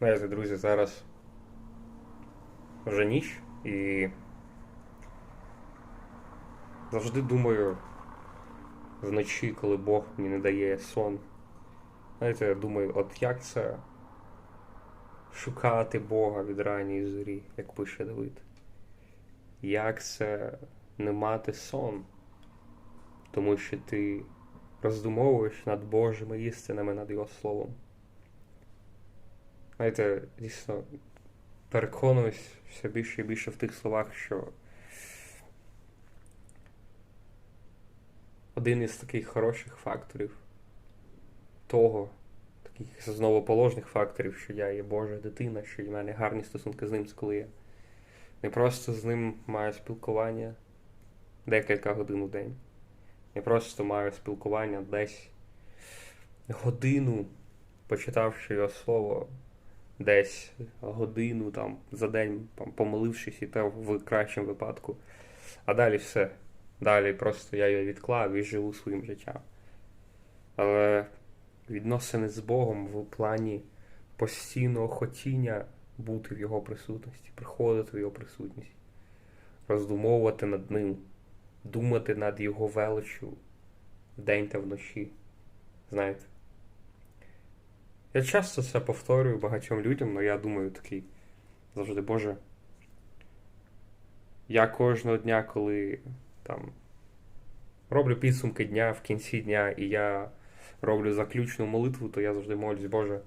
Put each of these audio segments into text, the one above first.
Знаєте, друзі, зараз вже ніч і завжди думаю вночі, коли Бог мені не дає сон. Знаєте, я думаю, от як це шукати Бога від ранньої зорі, як пише Давид. Як це не мати сон? Тому що ти роздумовуєш над Божими істинами, над Його Словом. Знаєте, дійсно переконуюсь все більше і більше в тих словах, що один із таких хороших факторів того, таких основоположних факторів, що я є Божа дитина, що в мене гарні стосунки з ним, це коли я не просто з ним маю спілкування декілька годин у день. Я просто маю спілкування десь годину, почитавши його слово, десь годину там за день там, помолившись і те в кращому випадку. А далі все. Далі просто я його відклав і живу своїм життям. Але відносини з Богом в плані постійного хотіння бути в Його присутності, приходити в Його присутність, роздумовувати над ним, думати над Його величю вдень та вночі. Знаєте. Я часто це повторюю багатьом людям, але я думаю такий завжди, Боже. Я кожного дня, коли там роблю підсумки дня в кінці дня, і я роблю заключну молитву, то я завжди молюсь, Боже.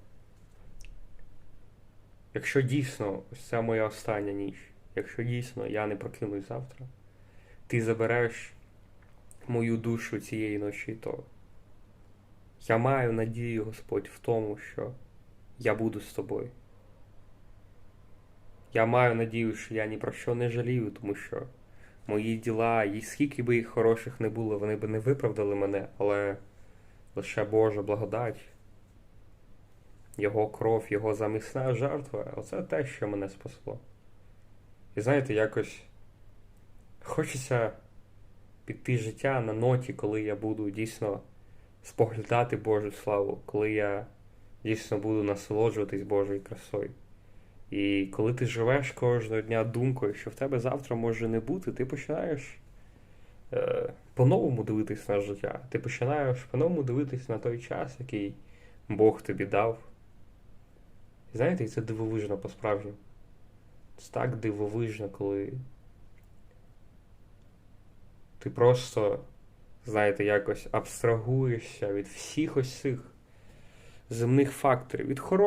Якщо дійсно ось це моя остання ніч, якщо дійсно я не прокинусь завтра, ти забереш мою душу цієї ночі, то я маю надію, Господь, в тому, що я буду з тобою. Я маю надію, що я ні про що не жалію, тому що мої діла, і скільки би їх хороших не було, вони б не виправдали мене, але лише Божа благодать, Його кров, Його замісна жертва оце те, що мене спасло. І знаєте, якось хочеться піти життя на ноті, коли я буду дійсно споглядати Божу славу, коли я дійсно буду насолоджуватись Божою красою. І коли ти живеш кожного дня думкою, що в тебе завтра може не бути, ти починаєш е, по-новому дивитись на життя. Ти починаєш по-новому дивитись на той час, який Бог тобі дав. Знаєте, і це дивовижно по-справжньому. Це так дивовижно, коли ти просто, знаєте, якось абстрагуєшся від всіх ось цих земних факторів, від хороших.